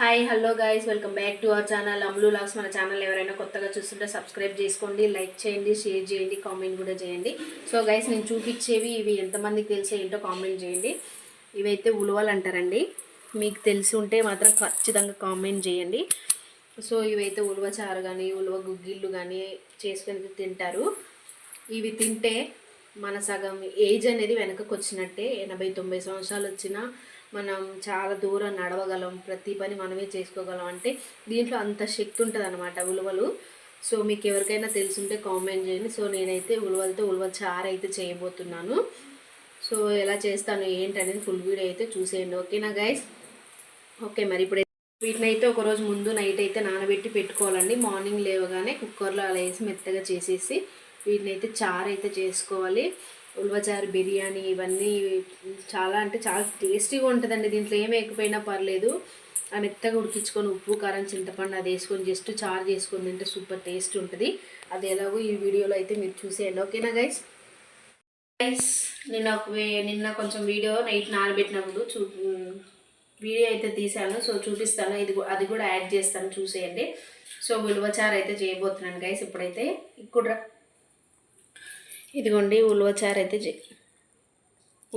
Hi hello guys welcome back to our channel Amlu vlogs మన channel ఎవరైనా కొత్తగా చూస్తుంటే సబ్స్క్రైబ్ చేసుకోండి లైక్ చేయండి షేర్ చేయండి కామెంట్ కూడా చేయండి. సో గైస్ నేను చూపించేవి ఇవి ఎంతమందికి తెలిసి ఏంటో కామెంట్ చేయండి. ఇవైతే ఉలవలు అంటారండి. మీకు తెలిసి ఉంటే మాత్రం ఖచ్చితంగా కామెంట్ చేయండి. సో ఇవైతే ఉలవ చారు కానీ ఉలవ గుగ్గిళ్ళు కానీ చేసుకొని తింటారు. ఇవి తింటే మన సగం ఏజ్ అనేది వెనకకు వచ్చినట్టే ఎనభై తొంభై సంవత్సరాలు వచ్చినా మనం చాలా దూరం నడవగలం ప్రతి పని మనమే చేసుకోగలం అంటే దీంట్లో అంత శక్తి ఉంటుంది అనమాట ఉలువలు. సో మీకు ఎవరికైనా తెలుసుంటే కామెంట్ చేయండి. సో నేనైతే ఉలవలతో ఉలువ చారు అయితే చేయబోతున్నాను. సో ఎలా చేస్తాను ఏంటనేది ఫుల్ వీడియో అయితే చూసేయండి. ఓకేనా గైస్? ఓకే మరి ఇప్పుడు వీటిని అయితే ఒక రోజు ముందు నైట్ అయితే నానబెట్టి పెట్టుకోవాలండి. మార్నింగ్ లేవగానే కుక్కర్లో అలా వేసి మెత్తగా చేసేసి వీటిని అయితే చారు అయితే చేసుకోవాలి. ఉల్వచారు బిర్యానీ ఇవన్నీ చాలా అంటే చాలా టేస్టీగా ఉంటుందండి. దీంట్లో ఏం వేయకపోయినా పర్లేదు. ఆ మెత్తగా ఉడికించుకొని ఉప్పు కారం చింతపండు అది వేసుకొని జస్ట్ చారు చేసుకొని తింటే సూపర్ టేస్ట్ ఉంటుంది. అది ఎలాగో ఈ వీడియోలో అయితే మీరు చూసేయండి. ఓకేనా గైస్ గైస్ నిన్న ఒక వే- నిన్న కొంచెం వీడియో నైట్ నానబెట్టినప్పుడు చూ వీడియో అయితే తీశాను. సో చూపిస్తాను. ఇది అది కూడా యాడ్ చేస్తాను. చూసేయండి. సో ఉలవచారు అయితే చేయబోతున్నాను గైస్ ఇప్పుడైతే. ఇక్కడ ఇదిగోండి ఉలువచారు అయితే చే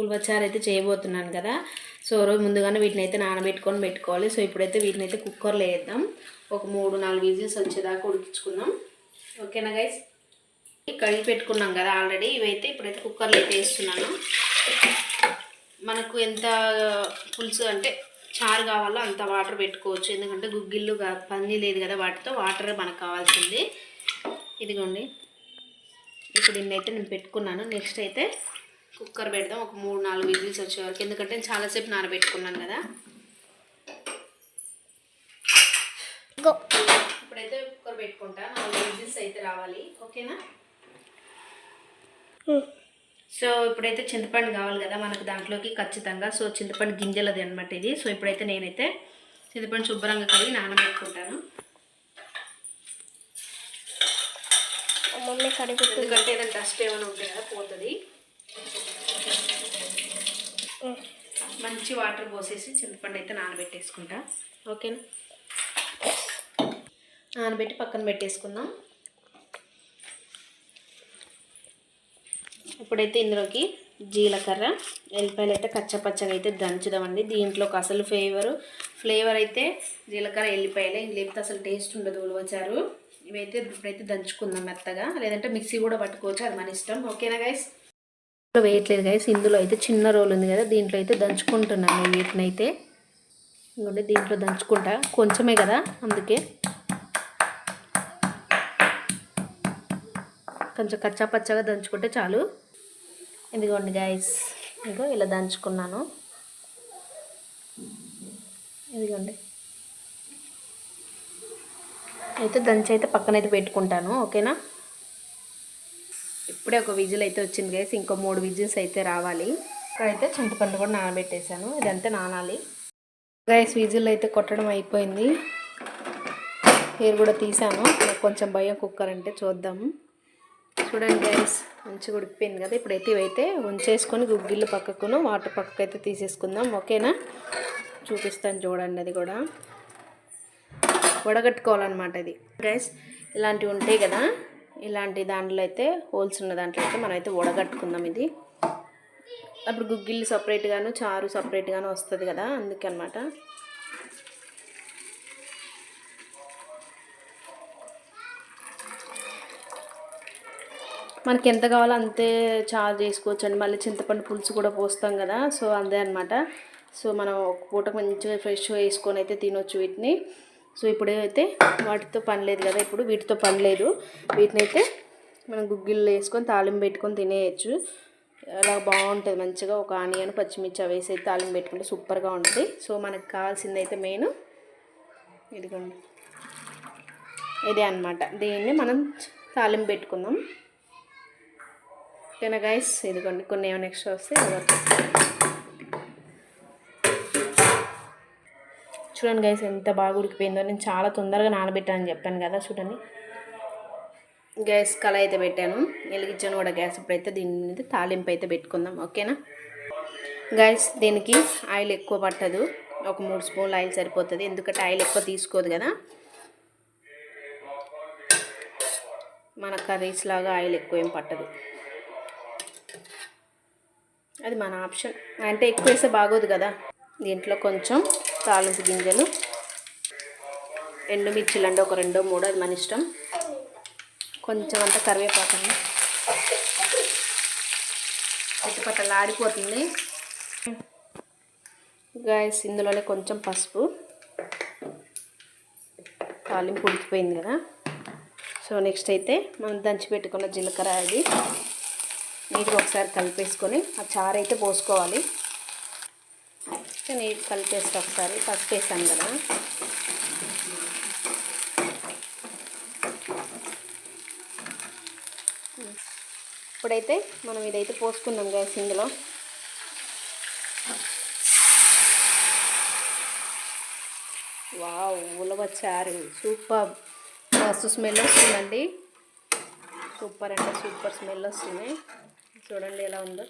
ఉలువచారు అయితే చేయబోతున్నాను కదా. సో రోజు ముందుగానే వీటిని అయితే నానబెట్టుకొని పెట్టుకోవాలి. సో ఇప్పుడైతే వీటిని అయితే కుక్కర్లో వేద్దాం. ఒక మూడు నాలుగు విజిల్స్ వచ్చేదాకా ఉడికించుకుందాం. ఓకేనా గైస్ కడిగి పెట్టుకున్నాం కదా ఆల్రెడీ. ఇవైతే ఇప్పుడైతే కుక్కర్లో అయితే వేస్తున్నాను. మనకు ఎంత పులుసు అంటే చారు కావాలో అంత వాటర్ పెట్టుకోవచ్చు. ఎందుకంటే గుగ్గిళ్ళు పని లేదు కదా వాటితో. వాటర్ మనకు కావాల్సింది. ఇదిగోండి. ఇప్పుడు ఇన్నైతే నేను పెట్టుకున్నాను. నెక్స్ట్ అయితే కుక్కర్ పెడదాం. ఒక మూడు నాలుగు విజిల్స్ వచ్చే వరకు. ఎందుకంటే నేను చాలాసేపు నానబెట్టుకున్నాను కదా. ఇప్పుడైతే కుక్కర్ పెట్టుకుంటా. నాలుగు విజిల్స్ అయితే రావాలి. ఓకేనా? సో ఇప్పుడైతే చింతపండు కావాలి కదా మనకు దాంట్లోకి ఖచ్చితంగా. సో చింతపండు గింజలది అనమాట ఇది. సో ఇప్పుడైతే నేనైతే చింతపండు శుభ్రంగా కడిగి నానబెట్టుకుంటాను. మమ్మీ కడుగు ఎందుకంటే ఏదైనా డస్ట్ ఏమైనా ఉంటే కదా పోతుంది. మంచి వాటర్ పోసేసి చింతపండు అయితే నానబెట్టేసుకుంటా. ఓకేనా నానబెట్టి పక్కన పెట్టేసుకుందాం. ఇప్పుడైతే ఇందులోకి జీలకర్ర ఎల్లిపాయలు అయితే కచ్చపచ్చగా అయితే దంచుదామండి. దీంట్లోకి అసలు ఫ్లేవర్ ఫ్లేవర్ అయితే జీలకర్ర ఎల్లిపాయలే. లేకపోతే అసలు టేస్ట్ ఉండదు ఉలవచారు. ఇవైతే ఇప్పుడైతే దంచుకుందాం మెత్తగా. లేదంటే మిక్సీ కూడా పట్టుకోవచ్చు అది మన ఇష్టం. ఓకేనా గైస్ ఇందులో వేయట్లేదు గైస్ ఇందులో అయితే చిన్న రోల్ ఉంది కదా దీంట్లో అయితే దంచుకుంటున్నాను నేను వీటిని అయితే ఇంకోటి దీంట్లో దంచుకుంటా. కొంచెమే కదా అందుకే. కొంచెం కచ్చా పచ్చగా దంచుకుంటే చాలు. ఇదిగోండి గైస్ ఇంకో ఇలా దంచుకున్నాను. ఇదిగోండి. అయితే దంచి అయితే పక్కన అయితే పెట్టుకుంటాను ఓకేనా? ఇప్పుడే ఒక విజిల్ అయితే వచ్చింది గైస్ ఇంకో మూడు విజిల్స్ అయితే రావాలి. ఇక్కడైతే చింతపండు కూడా నానబెట్టేశాను ఇదంతా నానాలి. గైస్ విజిల్ అయితే కొట్టడం అయిపోయింది. హెయిర్ కూడా తీసాను నాకు కొంచెం భయం కుక్కర్ అంటే చూద్దాము చూడండి గైస్ మంచిగా ఉడికిపోయింది కదా ఇప్పుడైతే ఇవైతే ఉంచేసుకొని గుగ్గిళ్ళు పక్కకును వాటర్ పక్కకు అయితే తీసేసుకుందాం ఓకేనా? చూపిస్తాను చూడండి అది కూడా. వడగట్టుకోవాలన్నమాట ఇది. గైస్ ఇలాంటివి ఉంటాయి కదా. ఇలాంటి దాంట్లో అయితే హోల్స్ ఉన్న దాంట్లో అయితే మనమైతే వడగట్టుకుందాం ఇది. అప్పుడు గుగ్గిళ్ళు సపరేట్గాను చారు సపరేట్గాను వస్తుంది కదా అందుకే అనమాట మనకి ఎంత కావాలో అంతే చారు చేసుకోవచ్చు అండి మళ్ళీ చింతపండు పులుసు కూడా పోస్తాం కదా సో అందే అనమాట సో మనం ఒక పూట మంచిగా ఫ్రెష్గా వేసుకొని అయితే తినొచ్చు వీటిని. సో ఇప్పుడు అయితే వాటితో పని లేదు కదా ఇప్పుడు వీటితో పని లేదు. వీటిని అయితే మనం గుగ్గిళ్ళు వేసుకొని తాలింపు పెట్టుకొని తినేయచ్చు. అలా బాగుంటుంది మంచిగా ఒక ఆనియన్ పచ్చిమిర్చి అవి వేసి అయితే తాలింపు పెట్టుకుంటే సూపర్గా ఉంటుంది. సో మనకు కావాల్సింది అయితే మెయిన్ ఇదిగోండి. ఇదే అనమాట దీన్ని మనం తాలింపు పెట్టుకుందాం. ఓకేనా గైస్ ఇదిగోండి కొన్ని ఏమైనా ఎక్స్ట్రా వస్తే చూడండి గైస్ ఎంత బాగా ఉడికిపోయిందో. నేను చాలా తొందరగా నానబెట్టానని చెప్పాను కదా చూడండి. గ్యాస్ కళ అయితే పెట్టాను. వెలిగించాను కూడా గ్యాస్ ఇప్పుడైతే దీని మీద తాలింపు అయితే పెట్టుకుందాం ఓకేనా గైస్ దీనికి ఆయిల్ ఎక్కువ పట్టదు. ఒక మూడు స్పూన్లు ఆయిల్ సరిపోతుంది. ఎందుకంటే ఆయిల్ ఎక్కువ తీసుకోదు కదా. మన కర్రీస్ లాగా ఆయిల్ ఎక్కువ ఏం పట్టదు. అది మన ఆప్షన్. అంటే ఎక్కువ వేస్తే బాగోదు కదా. దీంట్లో కొంచెం తాలింపు గింజలు. ఎండుమిర్చిలు అండి ఒక రెండో మూడో అది మన ఇష్టం. కొంచెం అంత కరివేపాకండి. పట్టపట్టలు ఆడిపోతుంది గాయస్ ఇందులోనే కొంచెం పసుపు. తాలింపు ఉడికిపోయింది కదా. సో నెక్స్ట్ అయితే మనం దంచి పెట్టుకున్న జీలకర్ర అది నీట్గా ఒకసారి కలిపేసుకొని ఆ చారు అయితే పోసుకోవాలి. నీట్ కలిపేస్తే ఒకసారి పసుపు వేసాను కదా. ఇప్పుడైతే మనం ఇదైతే పోసుకుందాం గ్యాస్ ఇందులో. వావ్ ఉలవచ్చారు సూపర్. మస్తు స్మెల్ వస్తుందండి. సూపర్ అంటే సూపర్ స్మెల్ వస్తుంది. చూడండి ఎలా ఉందో.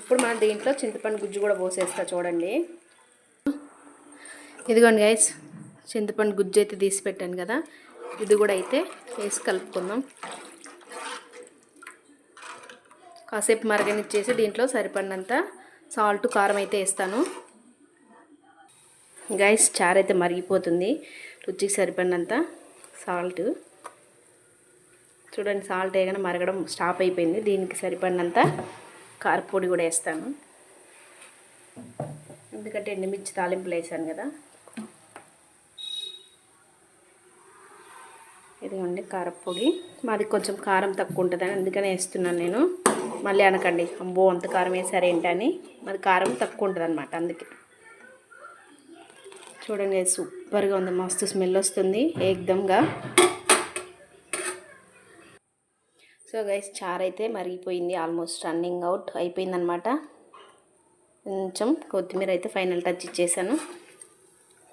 ఇప్పుడు మనం దీంట్లో చింతపండు గుజ్జు కూడా పోసేస్తా చూడండి. ఇదిగోండి గైస్ చింతపండు గుజ్జు అయితే తీసి పెట్టాను కదా ఇది కూడా అయితే వేసి కలుపుకుందాం. కాసేపు మరగనిచ్చేసి దీంట్లో సరిపడినంత సాల్ట్ కారం అయితే వేస్తాను. గైస్ చారు అయితే మరిగిపోతుంది రుచికి సరిపడినంత సాల్ట్. చూడండి సాల్ట్ వేయగానే మరగడం స్టాప్ అయిపోయింది దీనికి సరిపడినంత కారపొడి కూడా వేస్తాను. ఎందుకంటే ఎండుమిర్చి తాలింపులు వేసాను కదా. ఇదిగోండి కారపొడి. మాది కొంచెం కారం తక్కువ ఉంటుందని అందుకనే వేస్తున్నాను నేను. మళ్ళీ అనకండి అంబో అంత కారం వేసారు ఏంటని. మాది కారం తక్కువ ఉంటుంది అనమాట అందుకే. చూడండి సూపర్గా ఉంది. మస్తు స్మెల్ వస్తుంది ఏకదంగా సో గైస్ చారు అయితే మరిగిపోయింది ఆల్మోస్ట్ రన్నింగ్ అవుట్ అయిపోయిందనమాట. కొంచెం కొత్తిమీర అయితే ఫైనల్ టచ్ ఇచ్చేసాను.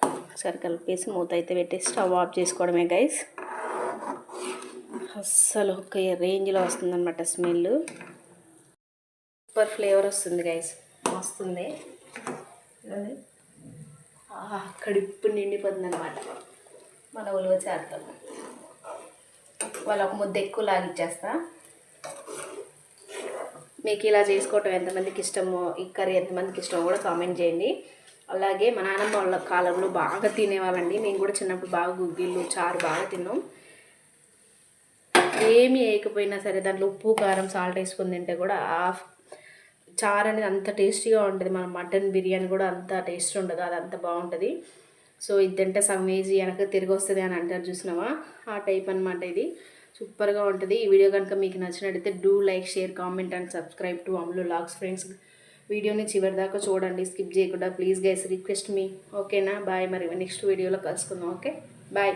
ఒకసారి కలిపేసి మూత అయితే పెట్టేసి స్టవ్ ఆఫ్ చేసుకోవడమే గైస్. అస్సలు ఒక రేంజ్లో వస్తుందన్నమాట స్మెల్. సూపర్ ఫ్లేవర్ వస్తుంది గైస్. వస్తుంది కడుపు నిండిపోతుంది అనమాట మన ఉలువ చేస్తాము వాళ్ళు ఒక ముద్ద ఎక్కువ లాగిచ్చేస్తా మీకు ఇలా చేసుకోవటం ఎంతమందికి ఇష్టమో ఈ కర్రీ ఎంతమందికి ఇష్టమో కూడా కామెంట్ చేయండి. అలాగే మా నాన్నమ్మ వాళ్ళ కాలంలో బాగా తినేవాళ్ళండి. మేము కూడా చిన్నప్పుడు బాగా గుగ్గిళ్ళు చారు బాగా తిన్నాం. ఏమి వేయకపోయినా సరే దాంట్లో ఉప్పు కారం సాల్ట్ వేసుకుని తింటే కూడా ఆఫ్ చారు అనేది అంత టేస్టీగా ఉంటుంది. మన మటన్ బిర్యానీ కూడా అంత టేస్ట్ ఉండదు. అది అంత బాగుంటుంది. సో ఇది తింటే సమ్ ఏజీ వెనక తిరిగి వస్తుంది అని అంటారు చూసినావా? ఆ టైప్ అనమాట ఇది. సూపర్గా ఉంటుంది. ఈ వీడియో కనుక మీకు నచ్చినట్టయితే do like share comment and subscribe to Ammulu vlogs friends. వీడియోని చివరి దాకా చూడండి. స్కిప్ చేయకుండా ప్లీజ్ గైస్ రిక్వెస్ట్ మీ. ఓకేనా? బాయ్ మరి నెక్స్ట్ వీడియోలో కలుసుకుందాం. ఓకే? బాయ్.